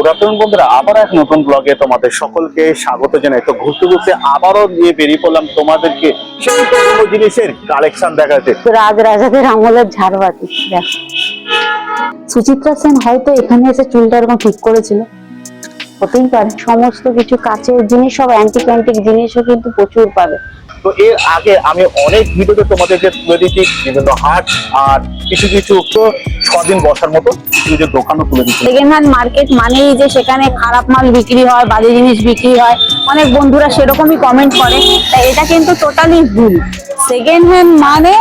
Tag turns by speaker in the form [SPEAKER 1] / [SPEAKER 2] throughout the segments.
[SPEAKER 1] পুরাতন বন্ধুরা আবার এক নতুন ব্লগে তোমাদের সকলকে স্বাগত জানাই। তো ঘুরতে ঘুরতে আবারও নিয়ে বেরিয়ে পড়লাম তোমাদেরকে সেই পুরোনো জিনিসের কালেকশন দেখাতে।
[SPEAKER 2] রাজ রাজাদের আমলের ঝাড়বাতি সুচিত্রা সেন হয়তো এখানে এসে চুলটা এরকম ঠিক করেছিল। হতেই পারে সমস্ত কিছু কাচের জিনিস সব অ্যান্টিক অ্যান্টিক জিনিসও কিন্তু প্রচুর পাবে।
[SPEAKER 1] তো এর আগে আমি অনেক ভিডিওতে তোমাদেরকে তুলে দিচ্ছি বিভিন্ন হাট আর কিছু কিছু ছদিন বসার মতো কিছু কিছু দোকানও তুলে দিচ্ছি
[SPEAKER 2] সেকেন্ড হ্যান্ড মার্কেট মানেই যে সেখানে খারাপ মাল বিক্রি হয় বাজে জিনিস বিক্রি হয়। অনেক বন্ধুরা সেরকমই কমেন্ট করে। তাই এটা কিন্তু টোটালি ভুল। সেকেন্ড হ্যান্ড মানে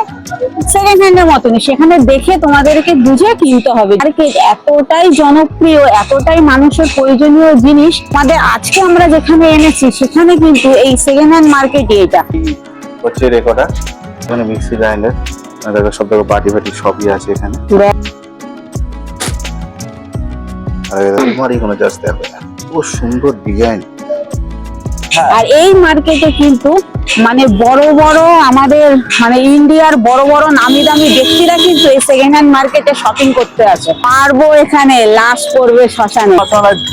[SPEAKER 2] সেকেন্ড হ্যান্ডের মতনই। সেখানে দেখে তোমাদেরকে বুঝে কিনতে হবে। মার্কেট এতটাই জনপ্রিয় এতটাই মানুষের প্রয়োজনীয় জিনিস। আমাদের আজকে আমরা যেখানে এনেছি সেখানে কিন্তু এই সেকেন্ড হ্যান্ড মার্কেটই এটা।
[SPEAKER 1] হচ্ছে রেকর্ডার এখানে মিক্সি গ্রাইন্ডার দেখো সব দেখো বাটি বাটি সবই আছে এখানে। আর তোমারই জাস্ট দেখো এত সুন্দর ডিজাইন
[SPEAKER 2] আর এই মার্কেটে কিন্তু মানে বড় বড় আমাদের মানে ইন্ডিয়ার বড় বড় নামি দামি ব্যক্তিরা কিন্তু এই সেকেন্ড হ্যান্ড মার্কেটে শপিং করতে আসে। পারব এখানে লাশ করবে শ্মশানে।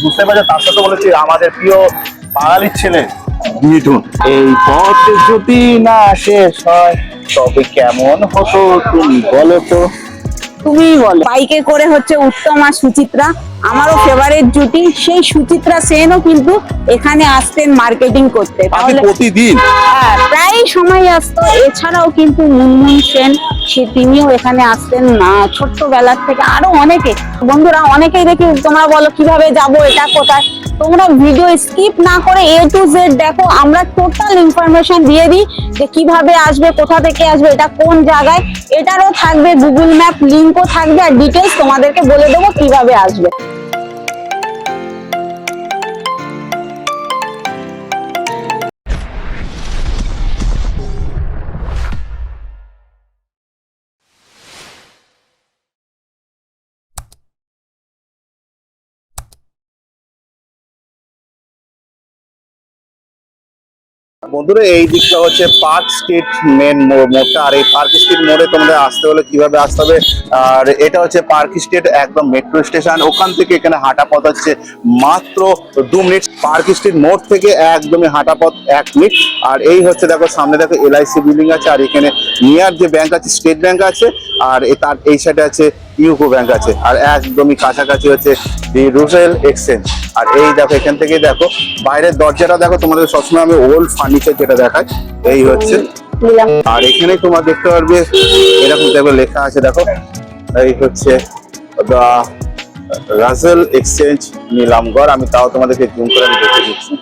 [SPEAKER 1] বুঝতে পারছেন তার সাথে বলেছি আমাদের প্রিয় বাঙালির ছেলে। মিঠুন, এই পথ যদি না শেষ হয়, তবে কেমন হতো তুমি বলো তো?
[SPEAKER 2] তুমি বলো। বাইকে করে হচ্ছে উত্তম আর সুচিত্রা। আমারও ফেভারিট জুটি সেই সুচিত্রা সেনও কিন্তু এখানে আসতেন মার্কেটিং করতে। তাহলে
[SPEAKER 1] প্রতিদিন?
[SPEAKER 2] হ্যাঁ প্রায় সময় আসতো। এছাড়াও কিন্তু মুনমুন সেন সে তিনিও এখানে আসতেন না। ছোট্টবেলার থেকে আরও অনেকে বন্ধুরা অনেকেই দেখি তোমরা বলো কীভাবে যাব এটা কোথায়? তোমরা ভিডিও স্কিপ না করে এ টু জেড দেখো আমরা টোটাল ইনফরমেশন দিয়ে দিই যে কীভাবে আসবে কোথা থেকে আসবে এটা কোন জায়গায়। এটারও থাকবে গুগল ম্যাপ লিঙ্কও থাকবে আর ডিটেলস তোমাদেরকে বলে দেবো কীভাবে আসবে।
[SPEAKER 1] বন্ধুরা, এই দিকটা হচ্ছে পার্ক স্ট্রিট মেন মোড়টা। আর এই পার্ক স্ট্রিট মোড়ে তোমাদের আসতে হলে কীভাবে আসতে হবে? আর এটা হচ্ছে পার্ক স্ট্রিট, একদম মেট্রো স্টেশন। ওখান থেকে এখানে হাঁটা পথ হচ্ছে মাত্র দু মিনিট। পার্ক স্ট্রিট মোড় থেকে একদমই হাঁটা পথ এক মিনিট। আর এই হচ্ছে দেখো, সামনে দেখো এলআইসি বিল্ডিং আছে। আর এখানে নিয়ার যে ব্যাংক আছে স্টেট ব্যাংক আছে। আর তার, এই সাইডে আছে ইউকো ব্যাংক আছে। আর একদমই কাছাকাছি হচ্ছে দি রুসেল এক্সচেঞ্জ। আর এই দেখো, এখান থেকে দেখো, বাইরের দরজাটা দেখো, তোমাদের সবসময় আমি ওল্ড ফার্নিচার যেটা দেখাই, এই হচ্ছে। আর এখানে তোমার দেখতে পারবে, এরকম দেখো লেখা আছে, দেখো। এই হচ্ছে দা রাজেল এক্সচেঞ্জ নিলামগড়, আমি তাও তোমাদেরকে জুম করে আমি দেখে দিচ্ছি।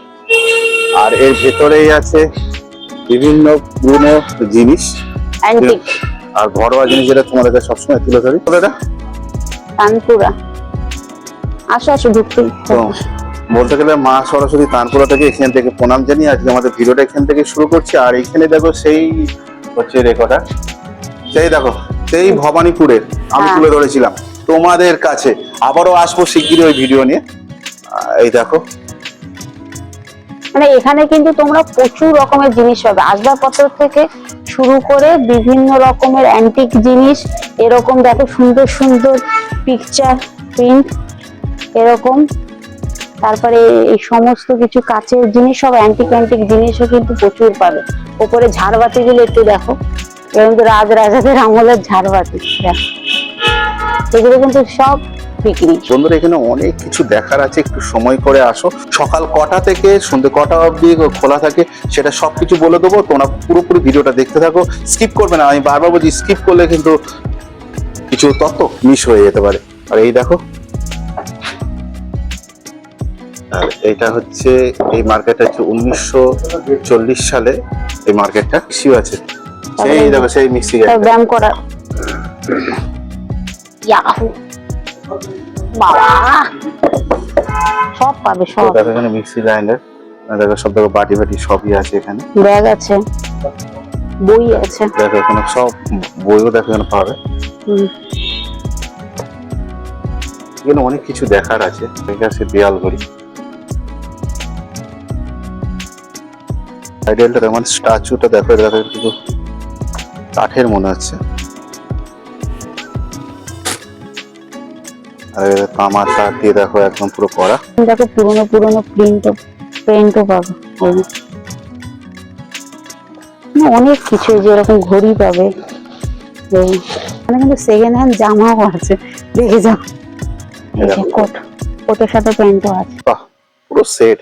[SPEAKER 1] আর এর ভেতরেই আছে বিভিন্ন পুরনো জিনিস। আর ঘরোয়া জিনিস যেটা তোমাদেরকে সবসময় তুলে ধরি।
[SPEAKER 2] তানপুরা। আসো আসো ঢুকতে।
[SPEAKER 1] বলতে গেলে মা সরস্বতী তানপুরা থেকে এখান থেকে প্রণাম জানিয়ে আজকে আমাদের ভিডিওটা এখান থেকে শুরু করছি। আর এখানে দেখো সেই হচ্ছে রেকর্ডার সেই দেখো সেই ভবানীপুরের আমি
[SPEAKER 2] হ্যাঁ।
[SPEAKER 1] তুলে ধরেছিলাম তোমাদের কাছে। আবারও আসব শিগগিরই ওই ভিডিও নিয়ে। এই দেখো।
[SPEAKER 2] মানে এখানে কিন্তু তোমরা প্রচুর রকমের জিনিস পাবে। আসবাবপত্র থেকে শুরু করে বিভিন্ন রকমের অ্যান্টিক জিনিস, এরকম দেখো সুন্দর সুন্দর পিকচার প্রিন্ট এরকম। তারপরে এই সমস্ত কিছু কাচের জিনিস, সব অ্যান্টিক অ্যান্টিক জিনিসও কিন্তু প্রচুর পাবে। ওপরে ঝাড়বাতি গুলো একটু দেখো। এরা কিন্তু রাজ রাজাদের আমলের ঝাড়বাতি, দেখো। এগুলো কিন্তু সব বিক্রি
[SPEAKER 1] বন্ধুরা এখানে অনেক কিছু দেখার আছে একটু সময় করে আসো। সকাল কটা থেকে সন্ধ্যে কটা অবধি খোলা থাকে সেটা সবকিছু বলে দেবো। তোমরা পুরোপুরি ভিডিওটা দেখতে থাকো। স্কিপ করবে না আমি বারবার বলছি স্কিপ করলে কিন্তু কিছু তথ্য মিস হয়ে যেতে পারে। আর এই দেখো। আর এটা হচ্ছে এই মার্কেটটা হচ্ছে উনিশশো চল্লিশ সালে এই মার্কেটটা মিক্সি আছে। সেই দেখো সেই মিক্সি
[SPEAKER 2] ব্যায়াম করা। ইয়াহু বাবা। সব পাবে সব।
[SPEAKER 1] দেখো এখানে মিক্সি গ্রাইন্ডার দেখো সব দেখো বাটি বাটি সবই আছে এখানে।
[SPEAKER 2] ব্যাগ আছে বই আছে।
[SPEAKER 1] দেখো এখানে সব বইও দেখো এখানে পাবে। এখানে অনেক কিছু দেখার আছে। এখানে আছে দেয়াল ঘড়ি। আইডিয়ালটা যেমন স্ট্যাচুটা দেখো এটা দেখো কিন্তু কাঠের মনে হচ্ছে। আর তামার তার দিয়ে দেখো একদম পুরো করা।
[SPEAKER 2] দেখো পুরোনো পুরোনো প্রিন্টও প্রিন্টও পাবে। অনেক কিছু যে এরকম ঘড়ি পাবে। এখানে কিন্তু সেকেন্ড হ্যান্ড জামাও আছে। দেখে যাও। কোট কোটের সাথে প্যান্টও আছে।
[SPEAKER 1] পুরো সেট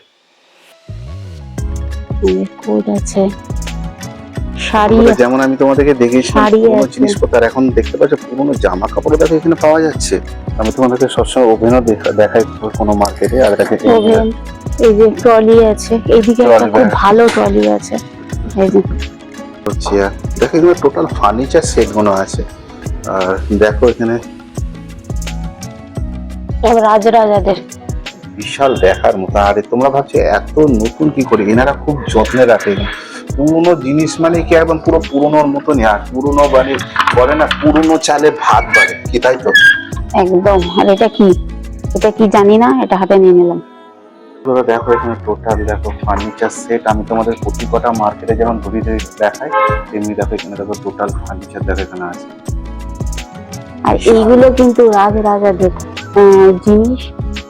[SPEAKER 2] কোট আছে। শাড়ি
[SPEAKER 1] যেমন আমি তোমাদেরকে দেখিয়েছিলাম পুরোনো জিনিসপত্র আর এখন দেখতে পাচ্ছ পুরোনো জামা কাপড় দেখো এখানে পাওয়া যাচ্ছে। আমি তোমাদেরকে সবসময় ওভেনও দেখাই কোনো মার্কেটে আর দেখো
[SPEAKER 2] ওভেন এই যে ট্রলি আছে। এইদিকে একটা খুব ভালো ট্রলি আছে। এই যে
[SPEAKER 1] চেয়ার। দেখো এখানে টোটাল ফার্নিচার সেটগুলো আছে। আর দেখো এখানে
[SPEAKER 2] সব রাজরাজাদের।
[SPEAKER 1] বিশাল দেখার মতো। আর তোমরা ভাবছ এত নতুন কি করে? এনারা খুব যত্নে রাখে। এগুলো। পুরোনো জিনিস মানে কি একদম পুরো পুরোনোর মতনই? আর পুরোনো মানে বলে না পুরোনো চালে ভাত বাড়ে। কি তাই তো?
[SPEAKER 2] একদম। আর এটা কি? এটা কি জানি না এটা হাতে নিয়ে নিলাম।
[SPEAKER 1] তোমরা দেখো এখানে টোটাল দেখো ফার্নিচার সেট আমি তোমাদের প্রতি কটা মার্কেটে যেমন ঘুরি দেখাই তেমনি দেখো এখানে দেখো টোটাল ফার্নিচার দেখো এখানে আছে।
[SPEAKER 2] আর এইগুলো কিন্তু রাজ রাজাদের জিনিস।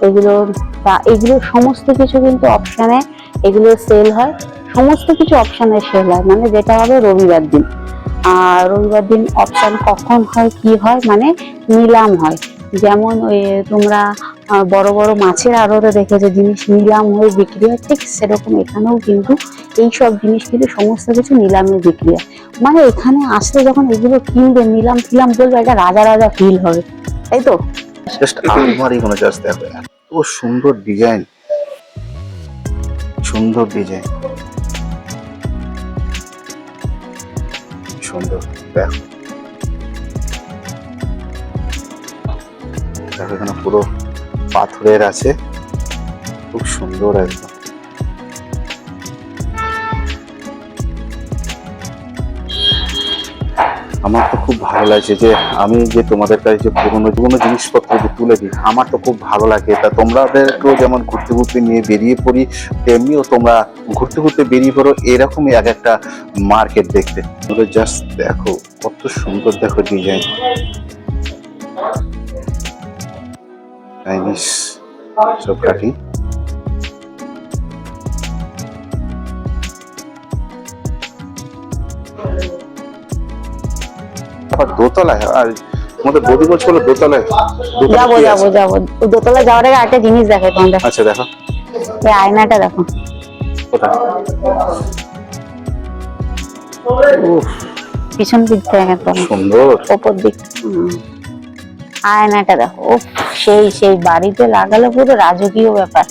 [SPEAKER 2] এগুলো এগুলো সমস্ত কিছু কিন্তু অপশানে এগুলো সেল হয়। সমস্ত কিছু অপশানে সেল হয় মানে যেটা হবে রবিবার দিন। আর রবিবার দিন অপশান কখন হয়, কি হয় মানে নিলাম হয়। যেমন ওই তোমরা বড় বড় মাছের আড়তে দেখেছ, জিনিস নিলাম হয়ে বিক্রি হয়, ঠিক সেরকম এখানেও কিন্তু এই সব জিনিস কিন্তু সমস্ত কিছু নিলামে বিক্রি হয়। মানে এখানে আসলে যখন এগুলো কিনবে, নিলাম ফিলাম বলবে, একটা রাজা রাজা ফিল হবে, তাই তো?
[SPEAKER 1] আলমারি কোনো জাস্ট দেখো, এত সুন্দর ডিজাইন সুন্দর ডিজাইন সুন্দর দেখো। দেখো এখানে পুরো পাথরের আছে। খুব সুন্দর একদম। আমার তো খুব ভালো লাগছে যে আমি যে তোমাদের কাছে যে পুরোনো পুরোনো জিনিসপত্র যে তুলে দিই, আমার তো খুব ভালো লাগে। তা তোমাদেরকেও যেমন ঘুরতে ঘুরতে নিয়ে বেরিয়ে পড়ি, তেমনিও তোমরা ঘুরতে ঘুরতে বেরিয়ে পড়ো, এরকমই এক একটা মার্কেট দেখতে। তোমরা জাস্ট দেখো, কত সুন্দর দেখো ডিজাইন চাইনিজ সব কাটি আবার দোতলায় আর বৌদি বলছিল দোতলায়। দোতলায়
[SPEAKER 2] যাব যাব যাব। দোতলা যাওয়ার আগে একটা জিনিস দেখো
[SPEAKER 1] আচ্ছা দেখো।
[SPEAKER 2] এই আয়নাটা দেখো। পিছন দিক থেকে
[SPEAKER 1] সুন্দর।
[SPEAKER 2] ওপর দিক। আয়নাটা দেখো। সেই সেই বাড়িতে লাগালে পুরো রাজকীয় ব্যাপার।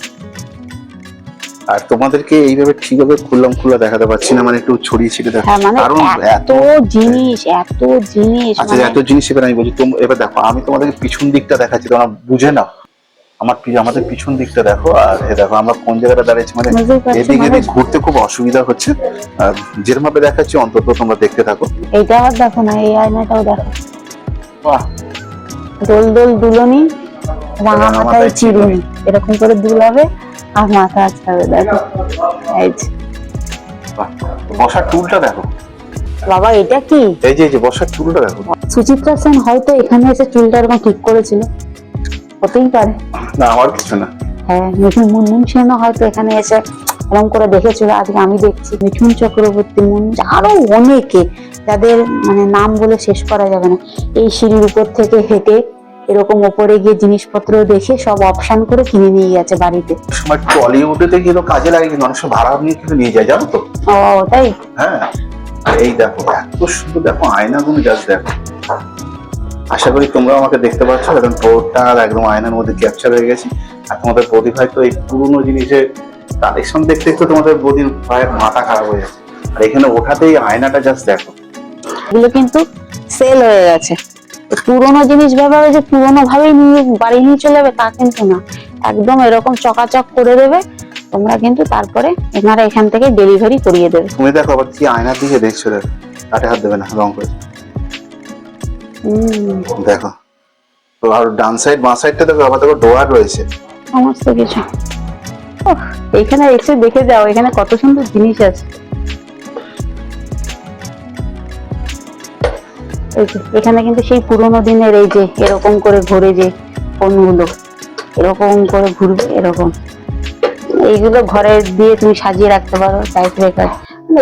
[SPEAKER 1] আর তোমাদেরকে এইভাবে ঠিকভাবে খুললাম খুলা দেখাতে পারছি না মানে একটু ছড়িয়ে ছিটে দেখো
[SPEAKER 2] হ্যাঁ মানে
[SPEAKER 1] কারণ
[SPEAKER 2] এত জিনিস এত জিনিস
[SPEAKER 1] আচ্ছা
[SPEAKER 2] মানে
[SPEAKER 1] এত জিনিস এবার আমি বলছি তোম- এবার দেখো আমি তোমাদেরকে পিছন দিকটা দেখাচ্ছি তোমরা বুঝে নাও। আমার আমাদের পিছন দিকটা দেখো আর এ দেখো আমরা কোন জায়গাটা দাঁড়িয়েছি মানে এদিকে
[SPEAKER 2] মানে?
[SPEAKER 1] এদিক ঘুরতে খুব অসুবিধা হচ্ছে। আর যেরকম ভাবে দেখাচ্ছি অন্তত তোমরা দেখতে থাকো।
[SPEAKER 2] এইটা আবার দেখো না এই আয়নাটাও দেখো।
[SPEAKER 1] বাহ!
[SPEAKER 2] দোল দোল দুলনি রাঙা মাথায় চিরুনি। এরকম করে দুলাবে আর মাথা আছড়াবে দেখো। এই যে।
[SPEAKER 1] বসার টুলটা দেখো।
[SPEAKER 2] বাবা এটা কি?
[SPEAKER 1] এই যে এই যে বসার টুলটা দেখো।
[SPEAKER 2] সুচিত্রা সেন হয়তো এখানে এসে চুলটা এরকম ঠিক করেছিল। হতেই পারে।
[SPEAKER 1] না আমার কিছু না।
[SPEAKER 2] হ্যাঁ মিঠুন মুনমুন সেনও হয়তো এখানে এসে এরকম করে দেখেছিল। আজকে আমি দেখছি। মিঠুন চক্রবর্তী মুনমুন আরও অনেকে যাদের মানে নাম বলে শেষ করা যাবে না। এই সিঁড়ির উপর থেকে হেঁটে এরকম ওপরে গিয়ে জিনিসপত্র দেখে সব অপশন করে কিনে নিয়ে গেছে বাড়িতে।
[SPEAKER 1] সময় টলিউডে কিন্তু কাজে লাগে কিন্তু অনেক সময় ভাড়া নিয়ে কিন্তু নিয়ে যায় জানো তো?
[SPEAKER 2] ও তাই?
[SPEAKER 1] হ্যাঁ। এই দেখো এত সুন্দর দেখো আয়নাগুলো জাস্ট দেখো। আশা করি তোমরা আমাকে দেখতে পাচ্ছ কারণ টোটাল একদম আয়নার মধ্যে ক্যাপচার হয়ে গেছি। আর তোমাদের বৌদি ভাই তো এই পুরোনো জিনিসের কালেকশন দেখতে দেখতে তোমাদের বৌদির ভাইয়ের মাথা খারাপ হয়ে যাচ্ছে আর এখানে ওঠাতেই আয়নাটা জাস্ট দেখো।
[SPEAKER 2] এগুলো কিন্তু সেল হয়ে গেছে। পুরোনো জিনিস ব্যবহার যে পুরোনো ভাবেই নিয়ে বাড়ি নিয়ে চলে যাবে তা কিন্তু না। একদম এরকম চকাচক করে দেবে তোমরা কিন্তু তারপরে এনারা এখান থেকে ডেলিভারি করিয়ে দেবে।
[SPEAKER 1] তুমি দেখো আবার কি আয়নার দিকে দেখছ দেখো কাটে হাত দেবে না রং করে। দেখো। তো আর ডান সাইড বাঁ সাইডটা দেখো আবার দেখো ডোয়ার রয়েছে।
[SPEAKER 2] সমস্ত কিছু। ওহ, এইখানে এসে দেখে যাও এখানে কত সুন্দর জিনিস আছে। এখানে কিন্তু সেই পুরোনো দিনের এই যে এরকম করে ঘুরে যে ফোনগুলো এরকম করে ঘুরবে এরকম। এইগুলো ঘরে দিয়ে তুমি সাজিয়ে রাখতে পারো টাইপ রেখার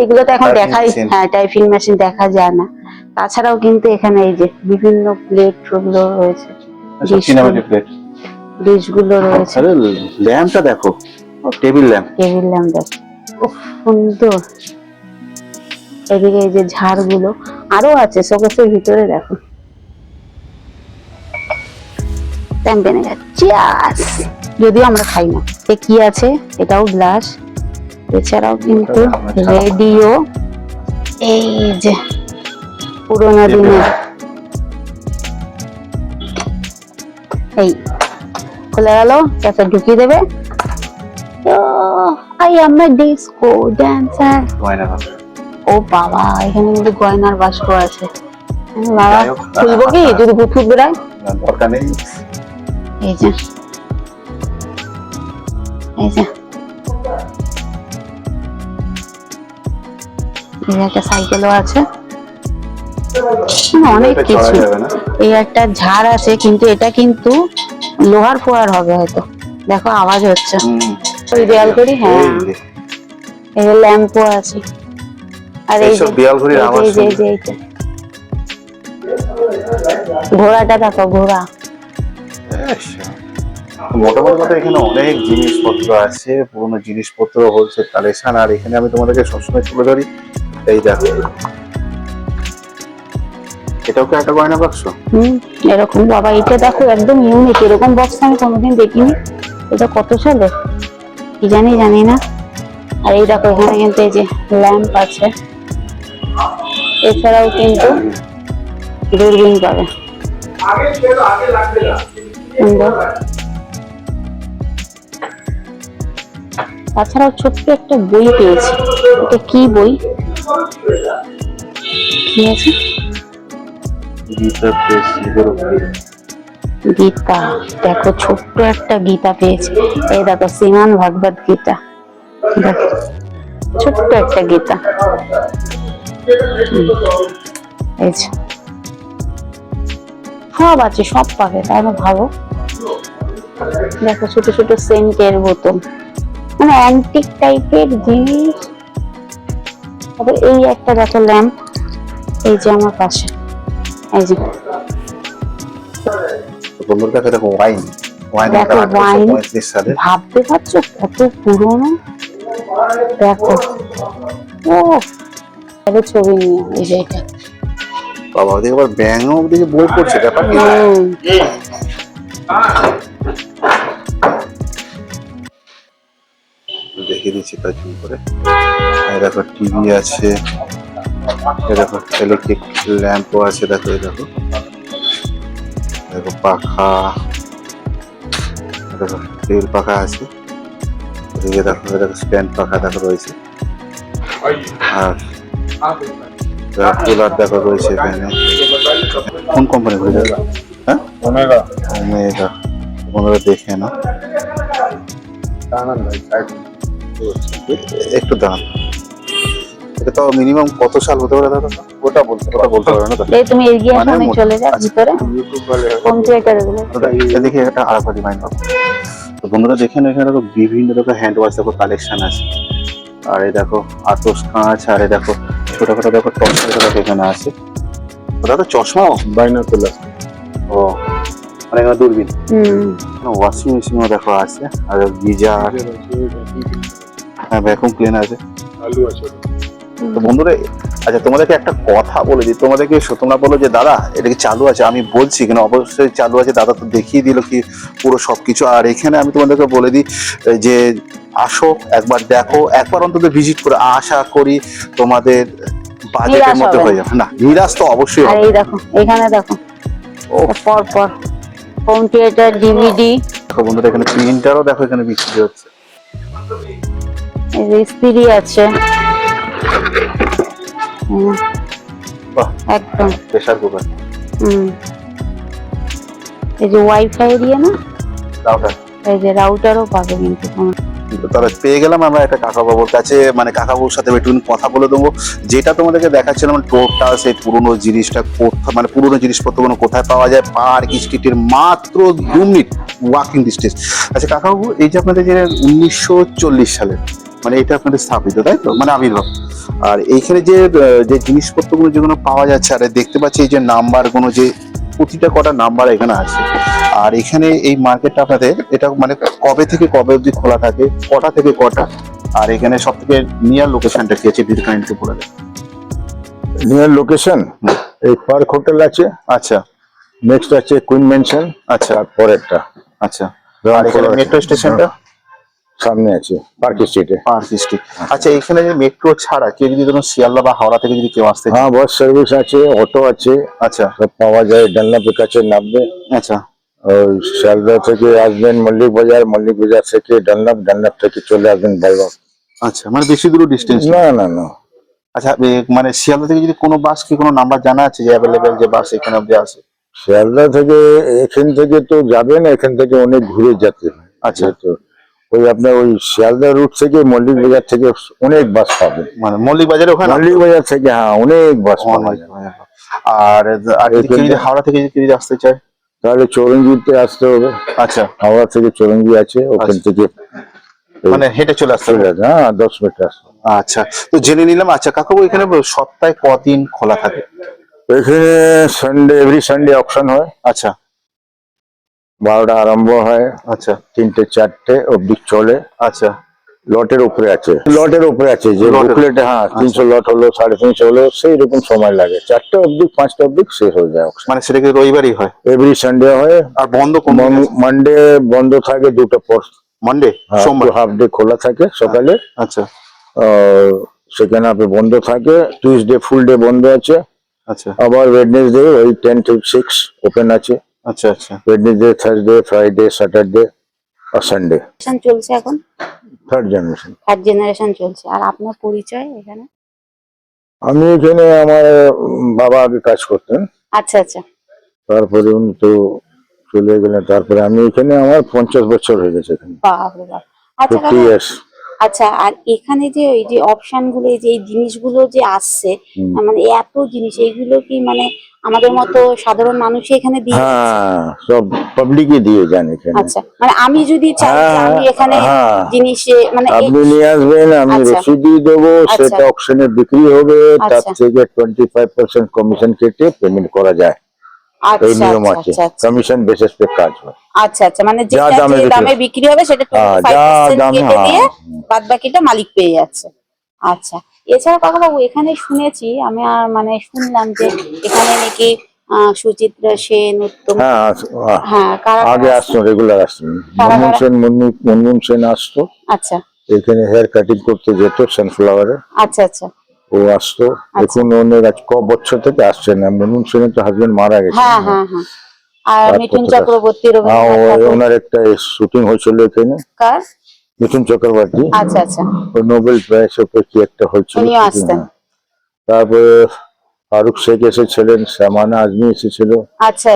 [SPEAKER 2] এগুলো তো এখন দেখাই হ্যাঁ টাইপিং মেশিন দেখা যায় না। তাছাড়াও কিন্তু এখানে এই যে বিভিন্ন প্লেটগুলো রয়েছে। Dish ডিশগুলো রয়েছে।
[SPEAKER 1] ল্যাম্পটা দেখো। Table lamp.
[SPEAKER 2] টেবিল ল্যাম্প দেখ। সুন্দর। এদিকে এই যে ঝাড়গুলো আরও আছে শোকেসের ভিতরে দেখো। যদিও আমরা খাই না। এ কি আছে? এটাও গ্লাস এছাড়াও কিন্তু রেডিও এই যে পুরোনো দিনের এই খুলে গেল তারপর ঢুকিয়ে দেবে। I am a disco dancer. ও বাবা এখানে কিন্তু গয়নার বাস্ক আছে। বাবা খুলবো কি? যদি ভূত ফুট বেড়ায়
[SPEAKER 1] দরকার নেই।
[SPEAKER 2] এই যে। এই যে। এই একটা সাইকেলও আছে। অনেক কিছু। এই একটা ঝাড় আছে কিন্তু এটা কিন্তু লোহার ফোয়ার হবে হয়তো। দেখো আওয়াজ হচ্ছে। ওই দেয়াল করি হ্যাঁ।
[SPEAKER 1] এই
[SPEAKER 2] ল্যাম্পও আছে। আর এই যে এই যে-। ঘোড়াটা দেখো ঘোড়া।
[SPEAKER 1] বেশ। মোটামুটি কথা এখানে অনেক জিনিসপত্র আছে পুরোনো জিনিসপত্র হচ্ছে কালেকশন আর এখানে আমি তোমাদেরকে সবসময় তুলে ধরি। এই দেখো। এটাও কি একটা গয়না বাক্স?
[SPEAKER 2] হুম এরকম বাবা এটা দেখো একদম ইউনিক এরকম বক্স আমি কোনোদিন দেখিনি। এটা কত সালে? কি জানি জানি না। আর এই দেখো এখানে কিন্তু এই যে ল্যাম্প আছে। এছাড়াও কিন্তু দূরবীন পাবে। তাছাড়াও ছোট্ট একটা বই পেয়েছি। এটা কি বই? কি আছে?
[SPEAKER 1] গীতা
[SPEAKER 2] দেখো ছোট্ট একটা গীতা পেয়েছে। এই দেখো শ্রীমান ভগবত গীতা। দেখো ছোট্ট একটা গীতা। এই যে। সব আছে সব পাবে তাই না ভাবো? দেখো ছোট ছোট সেন্টের বোতল। মানে অ্যান্টিক টাইপের জিনিস। তারপর এই একটা দেখো ল্যাম্প এই যে আমার পাশে। এই যে।
[SPEAKER 1] দেখো ওয়াইন।
[SPEAKER 2] ভাবতে পারছ কত পুরনো? দেখো। ও তবে ছবি নিয়ে এই যে এটা।
[SPEAKER 1] বাবা ওদিকে আবার ব্যাঙও ওদিকে বই পড়ছে ব্যাপার কি? দেখিয়ে দিচ্ছি তার জন্য করে। দেখো টিভি আছে। দেখো ইলেকট্রিক ল্যাম্পও আছে দেখো দেখো। দেখো পাখা। দেখো টেবিল পাখা আছে। এদিকে দেখো দেখো স্ট্যান্ড পাখা দেখো রয়েছে। আর কুলার দেখো রয়েছে এখানে? কোন কোম্পানি হ্যাঁ?
[SPEAKER 3] ওমেগা
[SPEAKER 1] ওমেগা বন্ধুরা দেখে না। একটু দাম এটা তো মিনিমাম কত সাল হতে পারে দাদা? ওটা বলতে ওটা বলতে পারবে না
[SPEAKER 2] এই তুমি এগিয়ে আসো
[SPEAKER 1] মানে
[SPEAKER 2] চলে যাই
[SPEAKER 1] আচ্ছা।
[SPEAKER 2] ভিতরে। এগুলো
[SPEAKER 1] দাদা, এটা দেখে একটা আলাদা ডিমান্ড পাবো তো বন্ধুরা দেখে না এখানে দেখো বিভিন্ন রকম হ্যান্ড ওয়াশ দেখো কালেকশন আছে। আর এই দেখো আতস কাঁচ আর এই দেখো ছোটখাটো দেখো টর্চ দেখো এখানে আছে। ও দাদা চশমাও
[SPEAKER 3] বাইনাকুলার।
[SPEAKER 1] ও মানে এখানে দূরবীন।
[SPEAKER 2] হুম।
[SPEAKER 1] ওয়াশিং মেশিনও দেখো আছে আর গিজার। হ্যাঁ ভ্যাকুম ক্লিন আছে।
[SPEAKER 3] আলু আছে।
[SPEAKER 1] তো বন্ধুরা আচ্ছা তোমাদেরকে একটা কথা বলে দিই। তোমাদেরকে তোমরা বলো যে দাদা এটা কি চালু আছে? আমি বলছি কিন্তু অবশ্যই চালু আছে দাদা তো দেখিয়ে দিল কি পুরো সবকিছু। আর এখানে আমি তোমাদেরকে বলে দিই যে আসো একবার দেখো একবার অন্তত ভিজিট করে আশা করি তোমাদের বাজেটের মধ্যে হয়ে যাবে। না নিরাশ তো অবশ্যই হবে।
[SPEAKER 2] এই দেখো এখানে দেখো
[SPEAKER 1] ও
[SPEAKER 2] পর পর হোম থিয়েটার ডিভিডি
[SPEAKER 1] দেখো বন্ধুরা এখানে প্রিন্টারও দেখো এখানে বিক্রি হচ্ছে।
[SPEAKER 2] এই যে স্ত্রী আছে। একদম।
[SPEAKER 1] Pressure cooker.
[SPEAKER 2] হুম। এই যে ওয়াইফাই দিয়ে না?
[SPEAKER 1] রাউটার
[SPEAKER 2] এই যে রাউটারও পাবে কিন্তু তোমরা।
[SPEAKER 1] তারা পেয়ে গেলাম আমরা একটা কাকাবাবুর কাছে মানে কাকাবাবুর সাথে একটু কথা বলে দেবো। যেটা তোমাদেরকে দেখাচ্ছিলাম টোটাল সেই পুরোনো জিনিসটা মানে পুরোনো জিনিসপত্রগুলো কোথায় পাওয়া যায়, পার্ক স্ট্রিটের মাত্র দু মিনিট ওয়াকিং ডিস্টেন্স আচ্ছা কাকাবাবু, এই যে আপনাদের যে উনিশশো চল্লিশ সালে মানে এটা আপনাদের স্থাপিত, তাই তো? মানে আবির্ভাব। আর এইখানে যে যে জিনিসপত্রগুলো যেগুলো পাওয়া যাচ্ছে, আর দেখতে পাচ্ছি এই যে নাম্বার কোনো যে প্রতিটা কটা নাম্বার এখানে আছে। আর এখানে এই মার্কেটটা আপনাদের এটা মানে কবে থেকে কবে অবধি খোলা থাকে কটা থেকে কটা? আর এখানে সব থেকে নিয়ার লোকেশনটা কি আছে যদি কাইন্ডলি বলে দেন।
[SPEAKER 3] নিয়ার লোকেশন এই পার্ক হোটেল আছে।
[SPEAKER 1] আচ্ছা।
[SPEAKER 3] নেক্সট আছে কুইন মেনশন
[SPEAKER 1] আচ্ছা।
[SPEAKER 3] পরেরটা
[SPEAKER 1] আচ্ছা। আর এখানে মেট্রো স্টেশনটা
[SPEAKER 3] সামনে আছে পার্ক স্ট্রিটে
[SPEAKER 1] পার্ক স্ট্রিট আচ্ছা এখানে যে মেট্রো ছাড়া কেউ যদি ধরুন শিয়ালদা বা হাওড়া থেকে যদি কেউ আসতে
[SPEAKER 3] হ্যাঁ বাস সার্ভিস আছে অটো আছে।
[SPEAKER 1] আচ্ছা।
[SPEAKER 3] সব পাওয়া যায় ডাল্লাপের কাছে নামবে।
[SPEAKER 1] আচ্ছা।
[SPEAKER 3] ওই শিয়ালদা থেকে আসবেন মল্লিক বাজার মল্লিক বাজার থেকে ডাল্লাপ ডাল্লাপ থেকে চলে আসবেন বাইবাগ
[SPEAKER 1] আচ্ছা মানে বেশি দূর ডিস্টেন্স
[SPEAKER 3] না না না।
[SPEAKER 1] আচ্ছা মানে শিয়ালদা থেকে যদি কোনো বাস কি কোনো নাম্বার জানা আছে যে অ্যাভেলেবেল যে বাস এখানে অব্দি আসে
[SPEAKER 3] শিয়ালদা থেকে এখান থেকে তো যাবেন এখান থেকে অনেক ঘুরে যেতে হয়।
[SPEAKER 1] আচ্ছা।
[SPEAKER 3] তো ওই আপনার ওই শিয়ালদা রুট থেকে মল্লিক বাজার থেকে অনেক বাস পাবেন।
[SPEAKER 1] মানে মল্লিক বাজারে ওখানে?
[SPEAKER 3] মল্লিক বাজার থেকে হ্যাঁ অনেক বাস পাবেন।
[SPEAKER 1] আর হাওড়া থেকে যদি যদি আসতে চায়?
[SPEAKER 3] তাহলে চৌরঙ্গিতে আসতে হবে।
[SPEAKER 1] আচ্ছা।
[SPEAKER 3] হাওড়া থেকে চৌরঙ্গি আছে ওখান
[SPEAKER 1] আচ্ছা।
[SPEAKER 3] থেকে
[SPEAKER 1] মানে হেঁটে চলে আসতে হবে?
[SPEAKER 3] হ্যাঁ দশ মিনিট আসতে
[SPEAKER 1] আচ্ছা তো জেনে নিলাম। আচ্ছা কাকাবু এখানে সপ্তাহে কদিন খোলা থাকে?
[SPEAKER 3] এখানে সানডে এভরি সানডে অপশন হয়।
[SPEAKER 1] আচ্ছা।
[SPEAKER 3] বারোটা আরম্ভ হয়।
[SPEAKER 1] আচ্ছা।
[SPEAKER 3] তিনটে চারটে অব্দি চলে।
[SPEAKER 1] আচ্ছা।
[SPEAKER 3] লটের উপরে আছে। লটের উপরে আছে যে বুকলেটে হ্যাঁ তিনশো লট হলো সাড়ে তিনশো হলো সেই রকম সময় লাগে। চারটে অব্দি পাঁচটা অব্দি শেষ হয়ে যায়
[SPEAKER 1] মানে সেটা কি রবিবারই হয়?
[SPEAKER 3] এভরি সানডে হয়।
[SPEAKER 1] আর বন্ধ
[SPEAKER 3] মানডে বন্ধ থাকে দুটো পর।
[SPEAKER 1] মানডে সোমবার?
[SPEAKER 3] হাফ ডে খোলা থাকে সকালে।
[SPEAKER 1] আচ্ছা।
[SPEAKER 3] সেখানে আপনি বন্ধ থাকে। টিউসডে ফুল ডে বন্ধ আছে।
[SPEAKER 1] আচ্ছা।
[SPEAKER 3] আবার ওয়েডনেসডে ওই টেন টু সিক্স ওপেন আছে।
[SPEAKER 1] আচ্ছা আচ্ছা।
[SPEAKER 3] ওয়েডনেসডে থার্সডে ফ্রাইডে স্যাটারডে আর সানডে
[SPEAKER 2] চলছে এখন?
[SPEAKER 3] থার্ড জেনারেশন
[SPEAKER 2] থার্ড জেনারেশন চলছে। আর আপনার পরিচয় এখানে?
[SPEAKER 3] আমি এখানে আমার বাবা আগে কাজ করতেন।
[SPEAKER 2] আচ্ছা আচ্ছা।
[SPEAKER 3] তারপরে উনি তো চলে গেলেন। তারপরে আমি এখানে আমার পঞ্চাশ বছর হয়ে গেছে এখানে।
[SPEAKER 2] আচ্ছা
[SPEAKER 3] ফিফটি ইয়ার্স
[SPEAKER 2] আচ্ছা আর এখানে যে এই যে অপশনগুলো যে এই জিনিসগুলো যে আসছে মানে এত জিনিস এইগুলো কি মানে আমাদের মতো সাধারণ মানুষ এখানে দিয়ে
[SPEAKER 3] হ্যাঁ সব পাবলিকই দিয়ে যান এখানে
[SPEAKER 2] আচ্ছা মানে আমি যদি চাই
[SPEAKER 3] হ্যাঁ,
[SPEAKER 2] আমি এখানে
[SPEAKER 3] হ্যাঁ।
[SPEAKER 2] জিনিস মানে
[SPEAKER 3] আপনি নিয়ে আসবেন আমি
[SPEAKER 2] আচ্ছা।
[SPEAKER 3] রসিদ দিয়ে দেবো
[SPEAKER 2] আচ্ছা।
[SPEAKER 3] সেটা অপশনে বিক্রি হবে তার
[SPEAKER 2] আচ্ছা।
[SPEAKER 3] থেকে টোয়েন্টি ফাইভ পার্সেন্ট কমিশন কেটে পেমেন্ট করা যায় এই নিয়ম আছে। কমিশন বেসিস পে কাজ হয়।
[SPEAKER 2] আচ্ছা আচ্ছা মানে
[SPEAKER 3] যা
[SPEAKER 2] যেটা
[SPEAKER 3] দামে
[SPEAKER 2] যে দামে বিক্রি হবে সেটা 25% কেটে দিয়ে বাদ বাকিটা মালিক পেয়ে যাচ্ছে। আচ্ছা এছাড়া কাকাবাবু এখানে শুনেছি আমি আর মানে শুনলাম যে এখানে নাকি সুচিত্রা সেন উত্তম
[SPEAKER 3] হ্যাঁ আস- আ-
[SPEAKER 2] কারা কারা
[SPEAKER 3] আগে আসতো? রেগুলার আসতো। মনমোহন সেন মনমোহন মনমোহন সেন আসতো।
[SPEAKER 2] আচ্ছা।
[SPEAKER 3] এখানে হেয়ার কাটিং করতে যেত সানফ্লাওয়ারে
[SPEAKER 2] আচ্ছা আচ্ছা।
[SPEAKER 3] ও আসতো। এখন অনেক আজ ক বছর থেকে আসছে না। মনমোহন সেনের তো হাজবেন্ড মারা গেছে।
[SPEAKER 2] হ্যাঁ হ্যাঁ হ্যাঁ। আর মিঠুন
[SPEAKER 3] ওনার একটা শুটিং হয়েছিল এখানে।
[SPEAKER 2] কার?
[SPEAKER 3] মিঠুন চক্রবর্তী।
[SPEAKER 2] আচ্ছা আচ্ছা।
[SPEAKER 3] নোবেল প্রাইজ ওপর কি একটা হয়েছিল। হ্যাঁ। তারপরে ফারুক শেখ এসেছিলেন সামানা আজমি এসেছিল।
[SPEAKER 2] আচ্ছা।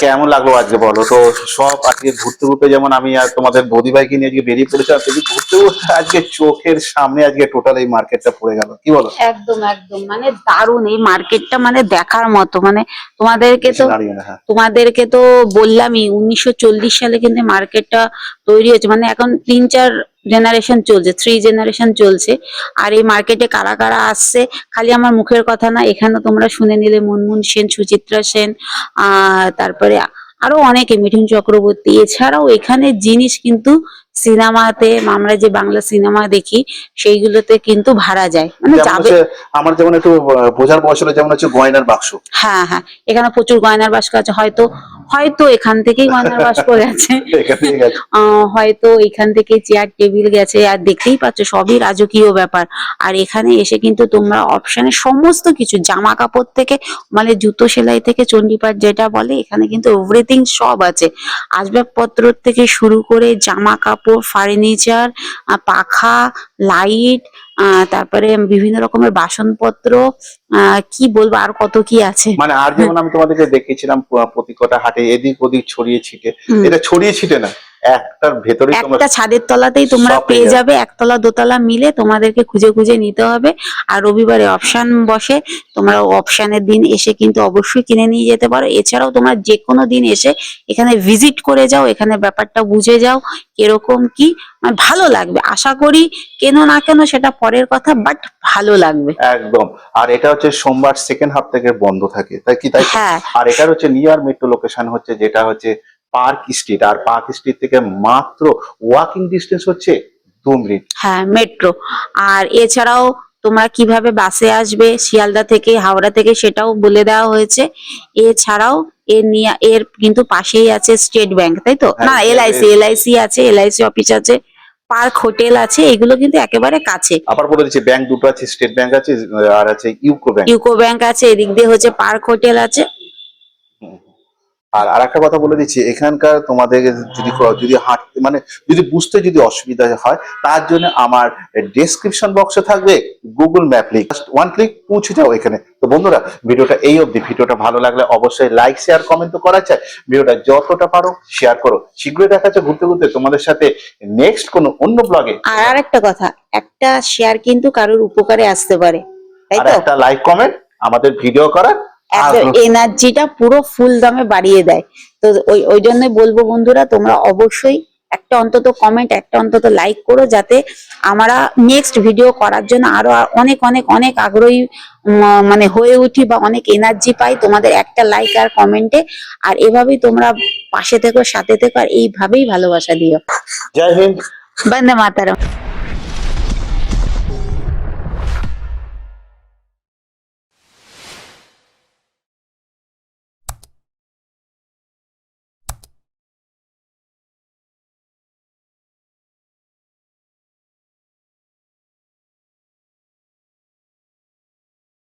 [SPEAKER 1] কেমন লাগল আজকে বলো? তো সব আজকে ঘুরতে ঘুরতে যেমন আমি আর তোমাদের বৌদি ভাইকে নিয়ে আজকে বেরিয়ে তুমি ঘুরতে ঘুরতে আজকে চোখের সামনে আজকে টোটাল এই মার্কেটটা পড়ে গেল। কি বলো?
[SPEAKER 2] একদম একদম। মানে দারুণ এই মার্কেটটা মানে দেখার মতো। মানে তোমাদেরকে তো
[SPEAKER 1] হ্যাঁ।
[SPEAKER 2] তোমাদেরকে তো বললামই উনিশশো চল্লিশ সালে কিন্তু মার্কেটটা তৈরি হয়েছে। মানে এখন তিন চার জেনারেশন চলছে থ্রি জেনারেশন চলছে। আর এই মার্কেটে কারা কারা আসছে খালি আমার মুখের কথা না এখানে তোমরা শুনে নিলে মুনমুন সেন সুচিত্রা সেন তারপরে আরও অনেকে মিঠুন চক্রবর্তী। এছাড়াও এখানে জিনিস কিন্তু সিনেমাতে আমরা যে বাংলা সিনেমা দেখি সেইগুলোতে কিন্তু ভাড়া যায়। মানে যাবে
[SPEAKER 1] আমার যেমন একটু বোঝার বয়স হলো যেমন হচ্ছে গয়নার বাক্স।
[SPEAKER 2] হ্যাঁ হ্যাঁ। এখানে প্রচুর গয়নার বাস্ক আছে। হয়তো হয়তো এখান থেকেই বাস্ক গেছে
[SPEAKER 1] এখান গেছে।
[SPEAKER 2] হয়তো এখান থেকে চেয়ার টেবিল গেছে আর দেখতেই পাচ্ছ সবই রাজকীয় ব্যাপার। আর এখানে এসে কিন্তু তোমরা অপশনে সমস্ত কিছু জামা কাপড় থেকে মানে জুতো সেলাই থেকে চণ্ডীপাঠ যেটা বলে এখানে কিন্তু এভরিথিং সব আছে। আসবাবপত্র থেকে শুরু করে জামা কাপড় ফার্নিচার পাখা লাইট তারপরে বিভিন্ন রকমের বাসনপত্র কি বলব আর কত কি আছে?
[SPEAKER 1] মানে আর যেমন আমি তোমাদেরকে দেখেছিলাম প্রতিকটা হাটে এদিক ওদিক ছড়িয়ে ছিটে। এটা ছড়িয়ে ছিটে না। একটার তোমরা
[SPEAKER 2] একটা ছাদের তলাতেই তোমরা
[SPEAKER 1] পেয়ে যাবে।
[SPEAKER 2] একতলা দোতলা মিলে তোমাদেরকে খুঁজে খুঁজে নিতে হবে। আর রবিবারে অপশন বসে তোমরা অপশনের দিন এসে কিন্তু অবশ্যই কিনে নিয়ে যেতে পারো। এছাড়াও তোমরা যে কোনো দিন এসে এখানে ভিজিট করে যাও এখানে ব্যাপারটা বুঝে যাও কীরকম কি। মানে ভালো লাগবে আশা করি কেন না কেন সেটা পরের কথা বাট ভালো লাগবে।
[SPEAKER 1] একদম। আর এটা হচ্ছে সোমবার সেকেন্ড হাফ থেকে বন্ধ থাকে তাই কি তাই?
[SPEAKER 2] হ্যাঁ।
[SPEAKER 1] আর এটার হচ্ছে নিয়ার মেট্রো লোকেশন হচ্ছে যেটা হচ্ছে পার্ক স্ট্রিট আর পার্ক স্ট্রিট থেকে মাত্র ওয়াকিং ডিস্টেন্স হচ্ছে দু মিনিট।
[SPEAKER 2] হ্যাঁ মেট্রো আর এছাড়াও তোমরা কীভাবে বাসে আসবে শিয়ালদা থেকে হাওড়া থেকে সেটাও বলে দেওয়া হয়েছে। এছাড়াও এর নিয়ে এর কিন্তু পাশেই আছে স্টেট ব্যাংক তাই তো?
[SPEAKER 1] হ্যাঁ,
[SPEAKER 2] না এলআইসি এলআইসি আছে এলআইসি অফিস আছে পার্ক হোটেল আছে এগুলো কিন্তু একেবারে কাছে।
[SPEAKER 1] আবার বলে দিচ্ছি ব্যাংক দুটো আছে স্টেট ব্যাংক আছে আর আছে ইউকো ব্যাংক
[SPEAKER 2] ইউকো ব্যাংক আছে এদিক দিয়ে হচ্ছে পার্ক হোটেল আছে।
[SPEAKER 1] আর আরেকটা কথা বলে দিচ্ছি এখানকার তোমাদের যদি যদি হাঁটতে মানে যদি বুঝতে যদি অসুবিধা হয় তার জন্য আমার ডেসক্রিপশন বক্সে থাকবে Google map link one click পৌঁছে যাও এখানে। তো বন্ধুরা ভিডিওটা এই অবধি। ভিডিওটা ভালো লাগলে অবশ্যই লাইক শেয়ার কমেন্ট তো করা চাই ভিডিওটা যতটা পারো শেয়ার করো। শীঘ্রই দেখা যাচ্ছে ঘুরতে ঘুরতে তোমাদের সাথে নেক্সট কোনো অন্য ব্লগে
[SPEAKER 2] আর আরেকটা কথা একটা শেয়ার কিন্তু কারোর উপকারে আসতে পারে। তাই
[SPEAKER 1] আর
[SPEAKER 2] তো?
[SPEAKER 1] একটা লাইক কমেন্ট আমাদের ভিডিও করার আগ্রহ-
[SPEAKER 2] এনার্জিটা পুরো ফুল দামে বাড়িয়ে দেয়। তো ওই ওই জন্যই বলব বন্ধুরা তোমরা অবশ্যই একটা অন্তত কমেন্ট একটা অন্তত লাইক করো যাতে আমরা নেক্সট ভিডিও করার জন্য আরও অনেক অনেক অনেক আগ্রহী মানে হয়ে উঠি বা অনেক এনার্জি পাই তোমাদের একটা লাইক আর কমেন্টে আর এভাবেই তোমরা পাশে থেকো সাথে থেকো আর এইভাবেই ভালোবাসা দিও।
[SPEAKER 1] জয় হিন্দ।
[SPEAKER 2] বন্দে মাতারম।